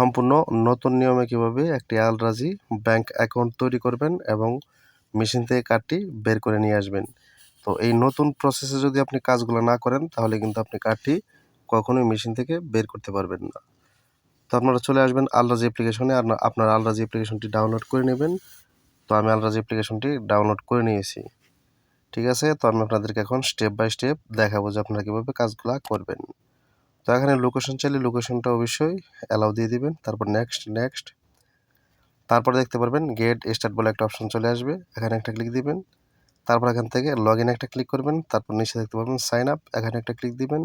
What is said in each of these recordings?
সম্পূর্ণ নতুন নিয়মে কীভাবে একটি আলরাজি ব্যাংক অ্যাকাউন্ট তৈরি করবেন এবং মেশিন থেকে কার্ডটি বের করে নিয়ে আসবেন। তো এই নতুন প্রসেসে যদি আপনি কাজগুলো না করেন, তাহলে কিন্তু আপনি কার্ডটি কখনোই মেশিন থেকে বের করতে পারবেন না। তো আপনারা চলে আসবেন আলরাজি অ্যাপ্লিকেশনে আর আপনার আলরাজি অ্যাপ্লিকেশনটি ডাউনলোড করে নেবেন। তো আমি আলরাজি অ্যাপ্লিকেশনটি ডাউনলোড করে নিয়েছি। ঠিক আছে? তো আমি আপনাদেরকে এখন স্টেপ বাই স্টেপ দেখাবো যে আপনারা কীভাবে কাজগুলো করবেন। তো এখানে লোকেশন চাইলে লোকেশনটা অবশ্যই অ্যালাউ দিয়ে দিবেন। তারপর নেক্সট নেক্সট তারপর দেখতে পারবেন গেট স্টার্ট বলে একটা অপশন চলে আসবে। এখানে একটা ক্লিক দিবেন। তারপর এখান থেকে লগ ইন একটা ক্লিক করবেন। তারপর নিচে দেখতে পারবেন সাইন আপ এখানে একটা ক্লিক দিবেন।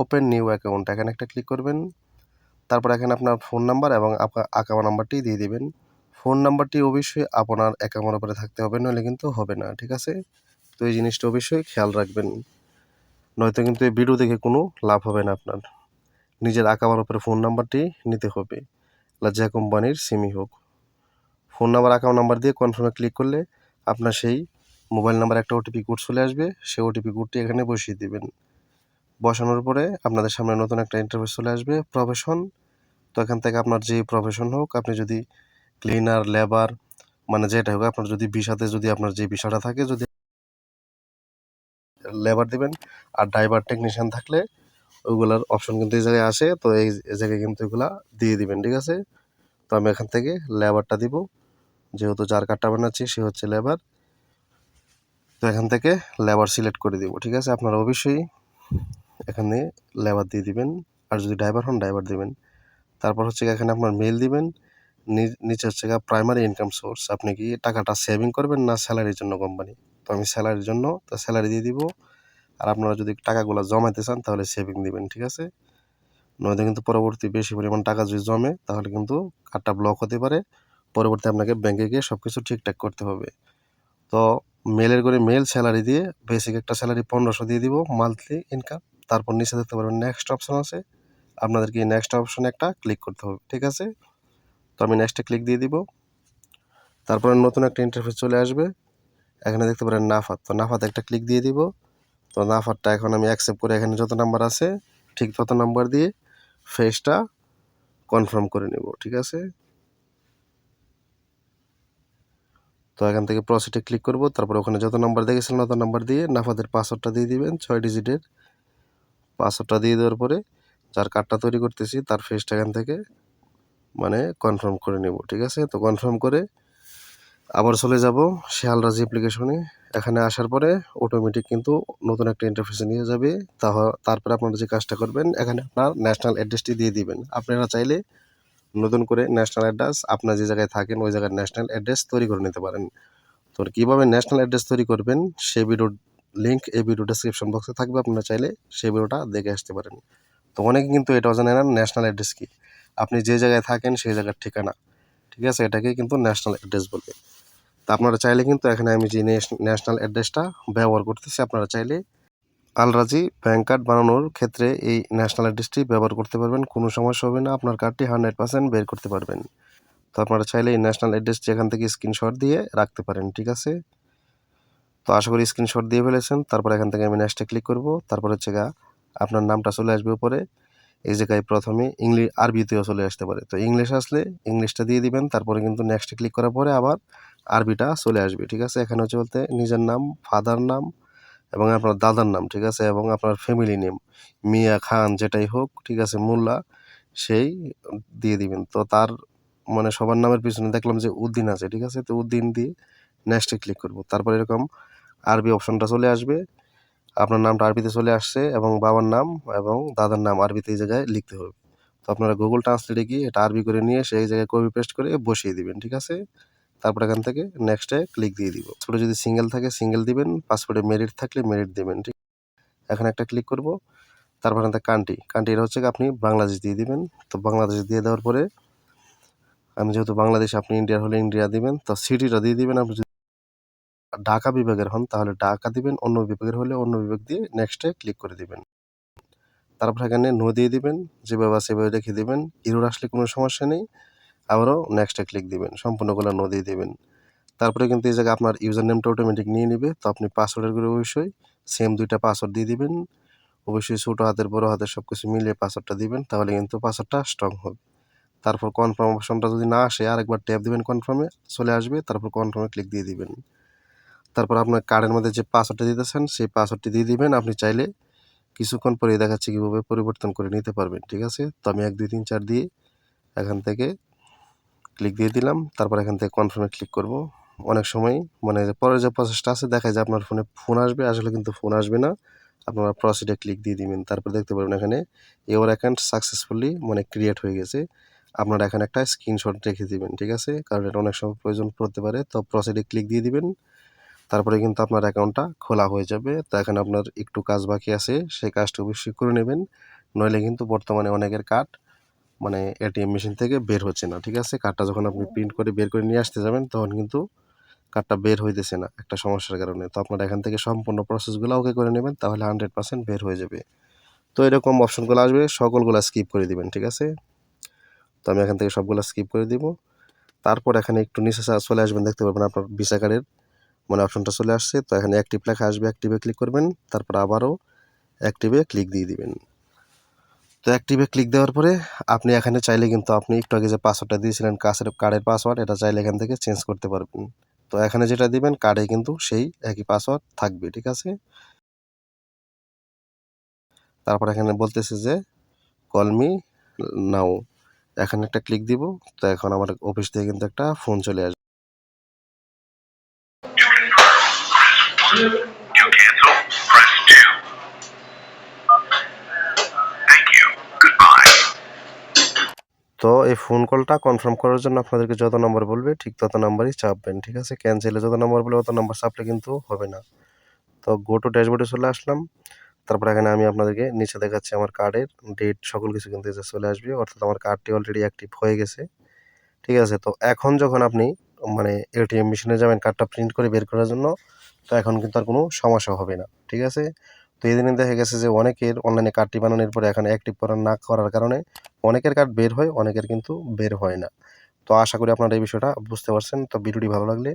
ওপেন নিউ অ্যাকাউন্ট এখানে একটা ক্লিক করবেন। তারপর এখানে আপনার ফোন নাম্বার এবং অ্যাকাউন্ট নাম্বারটি দিয়ে দিবেন। ফোন নাম্বারটি অবশ্যই আপনার অ্যাকাউন্টের উপরে থাকতে হবে, নইলে কিন্তু হবে না, ঠিক আছে? তো এই জিনিসটা অবশ্যই খেয়াল রাখবেন। নয়তো কিন্তু এই ভিডিও দেখে কোনো লাভ হবে না আপনার। নিজের আঁকাবার উপরে ফোন নাম্বারটি নিতে হবে। যে কোম্পানির সিমই হোক। ফোন নাম্বার অ্যাকাউন্ট নাম্বার দিয়ে কনফার্মে ক্লিক করলে আপনার সেই মোবাইল নাম্বার একটা ওটিপি কোড চলে আসবে। সেই ওটিপি কোডটি এখানে বসিয়ে দেবেন। বসানোর পরে আপনাদের সামনে নতুন একটা ইন্টারভিউ চলে আসবে প্রফেশন তো এখান থেকে আপনার যে প্রফেশন হোক, আপনি যদি ক্লিনার লেবার মানে যেটা হোক, আপনার যদি বিষাতে যদি আপনার যে বিষয়টা থাকে, যদি লেবার দিবেন আর ড্রাইভার টেকনিশিয়ান থাকলে ওইগুলার অপশন কিন্তু এই জায়গায় আসে, তো এই জায়গায় কিন্তু এগুলা দিয়ে দিবেন, ঠিক আছে? তো আমি এখান থেকে লেবারটা দিব, যেহেতু যার কার্ডটা বানাচ্ছি সে হচ্ছে লেবার তো এখান থেকে লেবার সিলেক্ট করে দিব, ঠিক আছে? আপনারা অবশ্যই এখানে লেবার দিয়ে দিবেন, আর যদি ড্রাইভার হন ড্রাইভার দিবেন। তারপর হচ্ছে এখানে আপনার মেল দিবেন নিচে হচ্ছে প্রাইমারি ইনকাম সোর্স আপনি কি টাকাটা সেভিং করবেন না স্যালারির জন্য কোম্পানি তো আমি স্যালারির জন্য, তো স্যালারি দিয়ে দিব। আর আপনারা যদি টাকাগুলো জমাতে চান, তাহলে সেভিং দিবেন, ঠিক আছে? নয়তো কিন্তু পরবর্তী বেশি পরিমাণ টাকা যদি জমে, তাহলে কিন্তু কার্ডটা ব্লক হতে পারে। পরবর্তী আপনাকে ব্যাংকে গিয়ে সব কিছু ঠিকঠাক করতে হবে। তো মেলের করে মেল স্যালারি দিয়ে বেসিক একটা স্যালারি পনেরোশো দিয়ে দিব মান্থলি ইনকাম তারপর নিচে দেখতে পারবেন নেক্সট অপশন আছে। আপনাদেরকে এই নেক্সট অপশনে একটা ক্লিক করতে হবে, ঠিক আছে? তো আমি নেক্সটে ক্লিক দিয়ে দিব। তারপরে নতুন একটা ইন্টারফেস চলে আসবে। এখানে দেখতে পারেন নাফাত। তো নাফাত একটা ক্লিক দিয়ে দিব। তো নাফারটা এখন আমি অ্যাকসেপ্ট করে এখানে যত নাম্বার আছে, ঠিক তত নাম্বার দিয়ে ফেসটা কনফার্ম করে নেব, ঠিক আছে? তো এখান থেকে প্রসিডে ক্লিক করব। তারপর ওখানে যত নাম্বার দেখেছিলেন তত নাম্বার দিয়ে নাফাদের পাসওয়ার্ডটা দিয়ে দিবেন, ছয় ডিজিটের পাসওয়ার্ডটা দিয়ে দেওয়ার পরে যার কার্ডটা তৈরি করতেছি, তার ফেসটা এখান থেকে মানে কনফার্ম করে নেব, ঠিক আছে? তো কনফার্ম করে আবার চলে যাব শেয়ালরাজি অ্যাপ্লিকেশনে এখানে আসার পরে অটোমেটিক কিন্তু নতুন একটা ইন্টারফেসে নিয়ে যাবে। তারপরে আপনারা যে কাজটা করবেন, এখানে আপনার ন্যাশনাল অ্যাড্রেসটি দিয়ে দিবেন। আপনারা চাইলে নতুন করে ন্যাশনাল অ্যাড্রেস আপনার যে জায়গায় থাকেন, ওই জায়গায় ন্যাশনাল অ্যাড্রেস তৈরি করে নিতে পারেন। তো কীভাবে ন্যাশনাল অ্যাড্রেস তৈরি করবেন সেই ভিডিওর লিঙ্ক এই ভিডিও ডেসক্রিপশন বক্সে থাকবে। আপনারা চাইলে সেই ভিডিওটা দেখে আসতে পারেন। তো অনেকে কিন্তু এটাও জানে না ন্যাশনাল অ্যাড্রেস কি। আপনি যে জায়গায় থাকেন, সেই জায়গার ঠিকানা। ঠিক আছে? এটাকে কিন্তু ন্যাশনাল অ্যাড্রেস বলবে। তা আপনারা চাইলে কিন্তু এখানে আমি যে ন্যাশনাল অ্যাড্রেসটা ব্যবহার করতেছি, আপনারা চাইলে আলরাজি ব্যাঙ্ক কার্ড বানানোর ক্ষেত্রে এই ন্যাশনাল অ্যাড্রেসটি ব্যবহার করতে পারবেন। কোনো সমস্যা হবে না, আপনার কার্ডটি হান্ড্রেড পার্সেন্ট বের করতে পারবেন। তো আপনারা চাইলে এই ন্যাশনাল অ্যাড্রেসটি এখান থেকে স্ক্রিনশট দিয়ে রাখতে পারেন, ঠিক আছে? তো আশা করি স্ক্রিনশট দিয়ে ফেলেছেন। তারপর এখান থেকে আমি নেক্সটে ক্লিক করব। তারপর হচ্ছে গা, আপনার নামটা চলে আসবে উপরে। এই জায়গায় প্রথমে ইংলিশ আরবিতেও চলে আসতে পারে। তো ইংলিশ আসলে ইংলিশটা দিয়ে দিবেন, তারপরে কিন্তু নেক্সটে ক্লিক করার পরে আবার আরবিটা চলে আসবে, ঠিক আছে? এখানে হচ্ছে বলতে নিজের নাম ফাদার নাম এবং আপনার দাদার নাম, ঠিক আছে? এবং আপনার ফ্যামিলি নেম মিয়া, খান, যেটাই হোক, ঠিক আছে? মোল্লা, সেই দিয়ে দিবেন। তো তার মানে সবার নামের পিছনে দেখলাম যে উদ্দিন আছে, ঠিক আছে? তো উদ্দিন দিয়ে নেক্সটে ক্লিক করব। তারপর এরকম আরবি অপশনটা চলে আসবে। আপনার নামটা আরবিতে চলে আসছে এবং বাবার নাম এবং দাদার নাম আরবিতে এই জায়গায় লিখতে হবে। তো আপনারা গুগল ট্রান্সলেটে গিয়ে এটা আরবি করে নিয়ে সেই জায়গায় কপি পেস্ট করে বসিয়ে দিবেন, ঠিক আছে? তারপর এখান থেকে নেক্সটে ক্লিক দিয়ে দিব। ছোটো যদি সিঙ্গেল থাকে সিঙ্গেল দিবেন। পাসপোর্টে মেরিট থাকলে মেরিট দেবেন, ঠিক এখানে একটা ক্লিক করব। তারপর এখান থেকে কান্ট্রি কান্ট্রি এটা হচ্ছে আপনি বাংলাদেশ দিয়ে দিবেন। তো বাংলাদেশ দিয়ে দেওয়ার পরে, আমি যেহেতু বাংলাদেশ, আপনি ইন্ডিয়ার হলে ইন্ডিয়া দিবেন। তো সিটিটা দিয়ে দিবেন। আপনি ঢাকা বিভাগের হন, তাহলে ঢাকা দিবেন, অন্য বিভাগের হলে অন্য বিভাগ দিয়ে নেক্সটে ক্লিক করে দিবেন। তারপর এখানে নো দিয়ে দিবেন, যেভাবে সেভাবে রেখে দিবেন ইরোর আসলে কোনো সমস্যা নেই, আবারও নেক্সটে ক্লিক দিবেন, সম্পূর্ণগুলো নো দিয়ে দেবেন। তারপরে কিন্তু এই জায়গায় আপনার ইউজার নেমটা অটোমেটিক নিয়ে নেবে, তো আপনি পাসওয়ার্ডের করে অবশ্যই সেম দুইটা পাসওয়ার্ড দিয়ে দিবেন। অবশ্যই ছোটো হাতের, বড় হাতের সব কিছু মিলিয়ে পাসওয়ার্ডটা দিবেন, তাহলে কিন্তু পাসওয়ার্ডটা স্ট্রং হবে। তারপর কনফার্ম অপশনটা যদি না আসে, আরেকবার ট্যাপ দিবেন কনফার্মে চলে আসবে, তারপর কনফার্মে ক্লিক দিয়ে দিবেন। তারপর আপনার কার্ডের মধ্যে যে পাসওয়ার্ডটা দিতেছেন, সেই পাসওয়ার্ডটি দিয়ে দিবেন। আপনি চাইলে কিছুক্ষণ পরে দেখাচ্ছে কীভাবে পরিবর্তন করে নিতে পারবেন, ঠিক আছে? তো আমি এক, দুই, তিন, চার দিয়ে এখান থেকে ক্লিক দিয়ে দিলাম। তারপর এখান থেকে কনফার্মে ক্লিক করব। অনেক সময় মানে পরের যে প্রসেসটা আছে, দেখা যায় আপনার ফোনে ফোন আসবে, আসলে কিন্তু ফোন আসবে না। আপনারা প্রসিডে ক্লিক দিয়ে দিবেন। তারপর দেখতে পারবেন এখানে ইওর অ্যাকাউন্ট সাকসেসফুলি মানে ক্রিয়েট হয়ে গেছে। আপনারা এখানে একটা স্ক্রিনশট রেখে দিবেন, ঠিক আছে? কারণ এটা অনেক সময় প্রয়োজন পড়তে পারে। তো প্রসিডে ক্লিক দিয়ে দিবেন। তারপরে কিন্তু আপনার অ্যাকাউন্টটা খোলা হয়ে যাবে। তো এখানে আপনার একটু কাজ বাকি আছে সেই কাজটা অবশ্যই করে নেবেন। নইলে কিন্তু বর্তমানে অনেকের কার্ড মানে এটিএম মেশিন থেকে বের হচ্ছে না ঠিক আছে? কার্ডটা যখন আপনি প্রিন্ট করে বের করে নিয়ে আসতে যাবেন তখন কিন্তু কার্ডটা বের হইতেছে না একটা সমস্যার কারণে। তো আপনারা এখান থেকে সম্পূর্ণ প্রসেসগুলো ওকে করে নেবেন তাহলে হান্ড্রেড পার্সেন্ট বের হয়ে যাবে। তো এরকম অপশনগুলো আসবে সকলগুলো স্কিপ করে দিবেন ঠিক আছে? তো আমি এখান থেকে সবগুলো স্কিপ করে দিব। তারপর এখানে একটু নিচে চলে আসবেন দেখতে পারবেন আপনার ভিসা কার্ডের মানে অপশনটা চলে আসছে। তো এখানে অ্যাক্টিভ লেখা আসবে অ্যাক্টিভে ক্লিক করবেন। তারপর আবারও অ্যাক্টিভে ক্লিক দিয়ে দিবেন। তো অ্যাক্টিভে ক্লিক দেওয়ার পরে আপনি এখানে চাইলে কিন্তু আপনি একটু আগে যে পাসওয়ার্ডটা দিয়েছিলেন, কাছের কার্ডের পাসওয়ার্ড এটা চাইলে এখান থেকে চেঞ্জ করতে পারবেন। তো এখানে যেটা দিবেন কার্ডে কিন্তু সেই একই পাসওয়ার্ড থাকবে, ঠিক আছে? তারপর এখানে বলতেছে যে কলমি নাও এখানে একটা ক্লিক দিব। তো এখন আমার অফিস থেকে কিন্তু একটা ফোন চলে আসবে। To cancel, press 2. Thank you. Goodbye. তো এই ফোন কলটা কনফার্ম করার জন্য আপনাদেরকে যত নম্বর বলবে ঠিক তত নাম্বারই চাপবেন ঠিক আছে ক্যান্সেলে যত নম্বর বলবে অত নাম্বার চাপলে কিন্তু হবে না তো গো টু ড্যাশবোর্ডে চলে আসলাম তারপর এখানে আমি আপনাদেরকে নিচে দেখাচ্ছি আমার কার্ডের ডেট সকল কিছু কিন্তু চলে আসবে অর্থাৎ আমার কার্ডটি অলরেডি অ্যাক্টিভ হয়ে গেছে ঠিক আছে তো এখন যখন আপনি মানে এটিএম মেশিনে যাবেন কার্ডটা প্রিন্ট করে বের করার জন্য তো এখন কিন্তু আর কোনো সমস্যা হবে না, ঠিক আছে? তো এই দিনে দেখা গেছে যে অনেকের অনলাইনে কার্ডটি বানানোর পরে এখন অ্যাক্টিভ করা না করার কারণে অনেকের কার্ড বের হয়, অনেকের কিন্তু বের হয় না। তো আশা করি আপনারা এই বিষয়টা বুঝতে পারছেন। তো ভিডিওটি ভালো লাগলে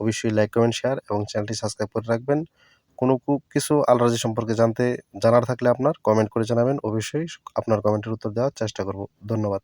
অবশ্যই লাইক কমেন্ট শেয়ার এবং চ্যানেলটি সাবস্ক্রাইব করে রাখবেন। কোনো কিছু আলরাজি সম্পর্কে জানতে, জানার থাকলে আপনার কমেন্ট করে জানাবেন। অবশ্যই আপনার কমেন্টের উত্তর দেওয়ার চেষ্টা করব। ধন্যবাদ।